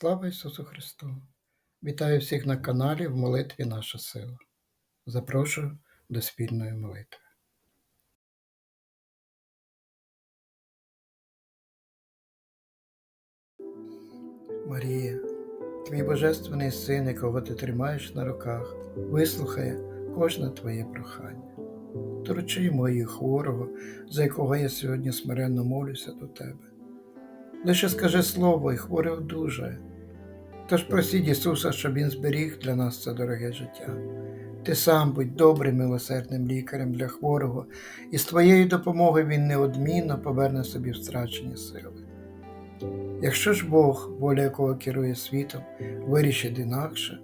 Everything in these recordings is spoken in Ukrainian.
Слава Ісусу Христу! Вітаю всіх на каналі в молитві Наша сила. Запрошую до спільної молитви. Марія, твій Божественний син, якого ти тримаєш на руках, вислухає кожне твоє прохання. Торочи йому хворого, за якого я сьогодні смиренно молюся до тебе. Лише скажи слово, і хворий одужає. Тож просіть Ісуса, щоб Він зберіг для нас це дороге життя. Ти сам будь добрим милосердним лікарем для хворого, і з твоєю допомогою Він неодмінно поверне собі втрачені сили. Якщо ж Бог, воля якого керує світом, вирішить інакше,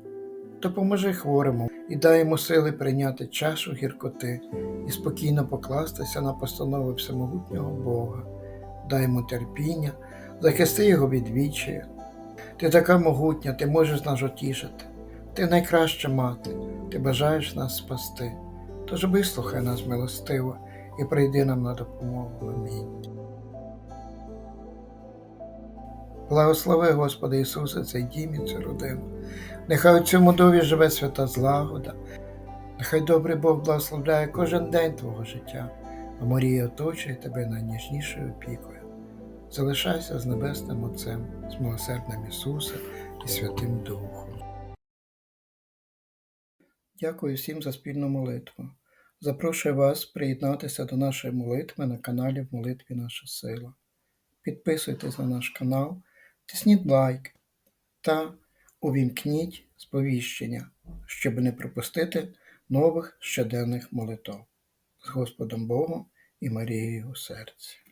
то поможи хворому і дай йому сили прийняти чашу гіркоти і спокійно покластися на постанови всемогутнього Бога, дай йому терпіння, захисти його від відчаю. Ти така могутня, ти можеш нас утішити. Ти найкраща мати, ти бажаєш нас спасти. Тож вислухай нас милостиво і прийди нам на допомогу. Амінь. Благослови, Господи Ісусе, цей дім і цю родину. Нехай у цьому дові живе свята злагода, нехай добрий Бог благословляє кожен день Твого життя, а Марія оточує тебе найніжнішою опікою. Залишайся з Небесним Отцем, з милосердним Ісусом і Святим Духом. Дякую всім за спільну молитву. Запрошую вас приєднатися до нашої молитви на каналі в молитві Наша Сила. Підписуйтесь на наш канал, тисніть лайк та увімкніть сповіщення, щоб не пропустити нових щоденних молитв з Господом Богом і Марією у серці.